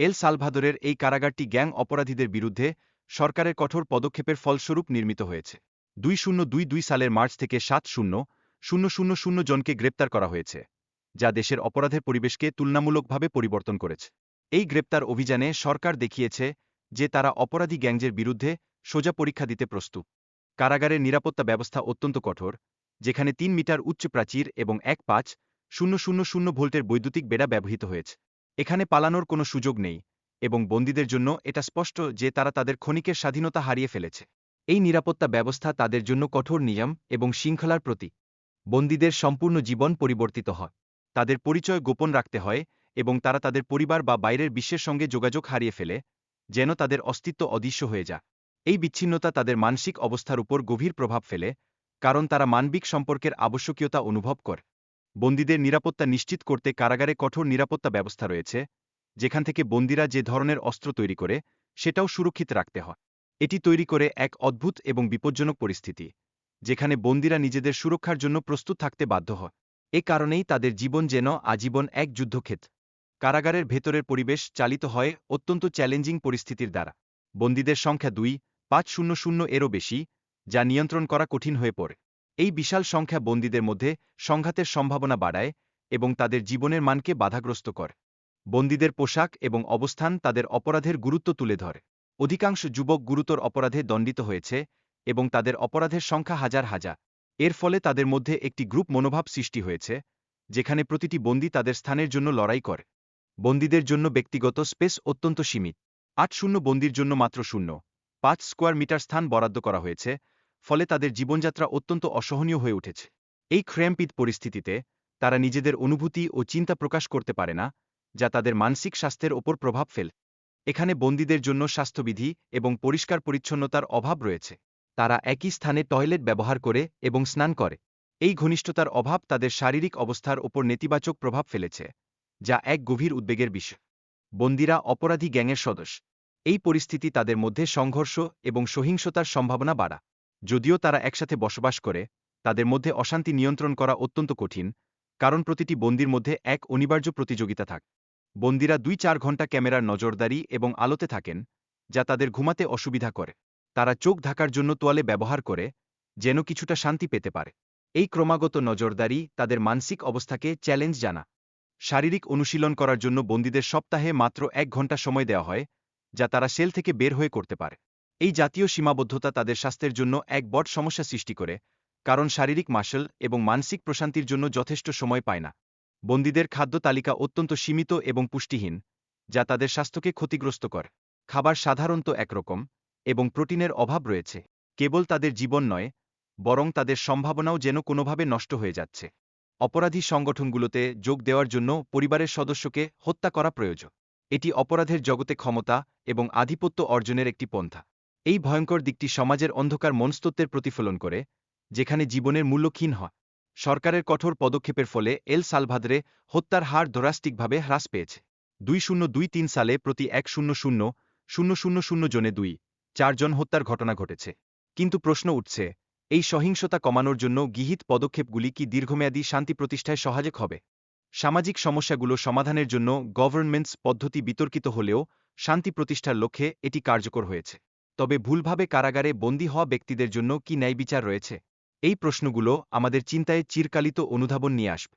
এল সালভাদরের এই কারাগারটি গ্যাং অপরাধীদের বিরুদ্ধে সরকারের কঠোর পদক্ষেপের ফলস্বরূপ নির্মিত হয়েছে। দুই শূন্য দুই দুই সালের মার্চ থেকে সাত শূন্য শূন্য শূন্য শূন্য জনকে গ্রেপ্তার করা হয়েছে, যা দেশের অপরাধের পরিবেশকে তুলনামূলকভাবে পরিবর্তন করেছে। এই গ্রেপ্তার অভিযানে সরকার দেখিয়েছে যে তারা অপরাধী গ্যাংজের বিরুদ্ধে সোজা পরীক্ষা দিতে প্রস্তুত। কারাগারের নিরাপত্তা ব্যবস্থা অত্যন্ত কঠোর, যেখানে তিন মিটার উচ্চ প্রাচীর এবং এক পাঁচ শূন্য শূন্য শূন্য ভোল্টের বৈদ্যুতিক বেড়া ব্যবহৃত হয়েছে। এখানে পালানোর কোনো সুযোগ নেই এবং বন্দীদের জন্য এটা স্পষ্ট যে তারা তাদের ক্ষণিকের স্বাধীনতা হারিয়ে ফেলেছে। এই নিরাপত্তা ব্যবস্থা তাদের জন্য কঠোর নিয়ম এবং শৃঙ্খলার প্রতি বন্দীদের সম্পূর্ণ জীবন পরিবর্তিত হয়। তাদের পরিচয় গোপন রাখতে হয় এবং তারা তাদের পরিবার বা বাইরের বিশ্বের সঙ্গে যোগাযোগ হারিয়ে ফেলে, যেন তাদের অস্তিত্ব অদৃশ্য হয়ে যায়। এই বিচ্ছিন্নতা তাদের মানসিক অবস্থার উপর গভীর প্রভাব ফেলে, কারণ তারা মানবিক সম্পর্কের আবশ্যকীয়তা অনুভব করে। বন্দীদের নিরাপত্তা নিশ্চিত করতে কারাগারে কঠোর নিরাপত্তা ব্যবস্থা রয়েছে, যেখান থেকে বন্দীরা যে ধরনের অস্ত্র তৈরি করে, সেটাও সুরক্ষিত রাখতে হয়। এটি তৈরি করে এক অদ্ভুত এবং বিপজ্জনক পরিস্থিতি, যেখানে বন্দীরা নিজেদের সুরক্ষার জন্য প্রস্তুত থাকতে বাধ্য হয়। এ কারণেই তাদের জীবন যেন আজীবন এক যুদ্ধক্ষেত। কারাগারের ভেতরের পরিবেশ চালিত হয় অত্যন্ত চ্যালেঞ্জিং পরিস্থিতির দ্বারা। বন্দীদের সংখ্যা দুই, পাঁচ শূন্য শূন্য এরও বেশি, যা নিয়ন্ত্রণ করা কঠিন হয়ে পড়ে। এই বিশাল সংখ্যা বন্দীদের মধ্যে সংঘাতের সম্ভাবনা বাড়ায় এবং তাদের জীবনের মানকে বাধাগ্রস্ত করে। বন্দীদের পোশাক এবং অবস্থান তাদের অপরাধের গুরুত্ব তুলে ধরে। অধিকাংশ যুবক গুরুতর অপরাধে দণ্ডিত হয়েছে এবং তাদের অপরাধের সংখ্যা হাজার হাজার। এর ফলে তাদের মধ্যে একটি গ্রুপ মনোভাব সৃষ্টি হয়েছে, যেখানে প্রতিটি বন্দী তাদের স্থানের জন্য লড়াই করে। বন্দীদের জন্য ব্যক্তিগত স্পেস অত্যন্ত সীমিত। আট শূন্য বন্দির জন্য মাত্র শূন্য। পাঁচ স্কোয়ার মিটার স্থান বরাদ্দ করা হয়েছে ফলে তাদের জীবনযাত্রা অত্যন্ত অসহনীয় হয়ে উঠেছে। এই ক্র্যাম্পিত পরিস্থিতিতে তারা নিজেদের অনুভূতি ও চিন্তা প্রকাশ করতে পারে না, যা তাদের মানসিক স্বাস্থ্যের ওপর প্রভাব ফেল। এখানে বন্দীদের জন্য স্বাস্থ্যবিধি এবং পরিষ্কার পরিচ্ছন্নতার অভাব রয়েছে। তারা একই স্থানে টয়লেট ব্যবহার করে এবং স্নান করে। এই ঘনিষ্ঠতার অভাব তাদের শারীরিক অবস্থার ওপর নেতিবাচক প্রভাব ফেলেছে, যা এক গভীর উদ্বেগের বিষয়। বন্দীরা অপরাধী গ্যাংয়ের সদস্য। এই পরিস্থিতি তাদের মধ্যে সংঘর্ষ এবং সহিংসতার সম্ভাবনা বাড়া। যদিও তারা একসাথে বসবাস করে, তাদের মধ্যে অশান্তি নিয়ন্ত্রণ করা অত্যন্ত কঠিন, কারণ প্রতিটি বন্দির মধ্যে এক অনিবার্য প্রতিযোগিতা থাকে। বন্দিরা দুই চার ঘণ্টা ক্যামেরার নজরদারি এবং আলোতে থাকেন, যা তাদের ঘুমাতে অসুবিধা করে। তারা চোখ ঢাকার জন্য তোয়ালে ব্যবহার করে, যেন কিছুটা শান্তি পেতে পারে। এই ক্রমাগত নজরদারি তাদের মানসিক অবস্থাকে চ্যালেঞ্জ জানা। শারীরিক অনুশীলন করার জন্য বন্দীদের সপ্তাহে মাত্র এক ঘণ্টা সময় দেওয়া হয়, যা তারা সেল থেকে বের হয়ে করতে পারে। এই জাতীয় সীমাবদ্ধতা তাদের স্বাস্থ্যের জন্য এক বড় সমস্যা সৃষ্টি করে, কারণ শারীরিক মাসল এবং মানসিক প্রশান্তির জন্য যথেষ্ট সময় পায় না। বন্দীদের খাদ্য তালিকা অত্যন্ত সীমিত এবং পুষ্টিহীন, যা তাদের স্বাস্থ্যকে ক্ষতিগ্রস্ত করে। খাবার সাধারণত একরকম এবং প্রোটিনের অভাব রয়েছে। কেবল তাদের জীবন নয়, বরং তাদের সম্ভাবনাও যেন কোনোভাবে নষ্ট হয়ে যাচ্ছে। অপরাধী সংগঠনগুলোতে যোগ দেওয়ার জন্য পরিবারের সদস্যকে হত্যা করা প্রয়োজন। এটি অপরাধের জগতে ক্ষমতা এবং আধিপত্য অর্জনের একটি পন্থা। এই ভয়ঙ্কর দিকটি সমাজের অন্ধকার মনস্তত্ত্বের প্রতিফলন করে, যেখানে জীবনের মূল্য ক্ষীণ হয়। সরকারের কঠোর পদক্ষেপের ফলে এল সালভাদরে হত্যার হার ধরাস্তিকভাবে হ্রাস পেয়েছে। দুই শূন্য দুই তিন সালে প্রতি এক শূন্য শূন্য শূন্য শূন্য শূন্য জনে দুই চারজন হত্যার ঘটনা ঘটেছে। কিন্তু প্রশ্ন উঠছে, এই সহিংসতা কমানোর জন্য গৃহীত পদক্ষেপগুলি কি দীর্ঘমেয়াদী শান্তি প্রতিষ্ঠায় সহায়ক হবে? সামাজিক সমস্যাগুলো সমাধানের জন্য গভর্নমেন্টস পদ্ধতি বিতর্কিত হলেও শান্তি প্রতিষ্ঠার লক্ষ্যে এটি কার্যকর হয়েছে। তবে ভুলভাবে কারাগারে বন্দী হওয়া ব্যক্তিদের জন্য কি ন্যায় বিচার রয়েছে? এই প্রশ্নগুলো আমাদের চিন্তায় চিরকালিত অনুধাবন নিয়ে আসবে।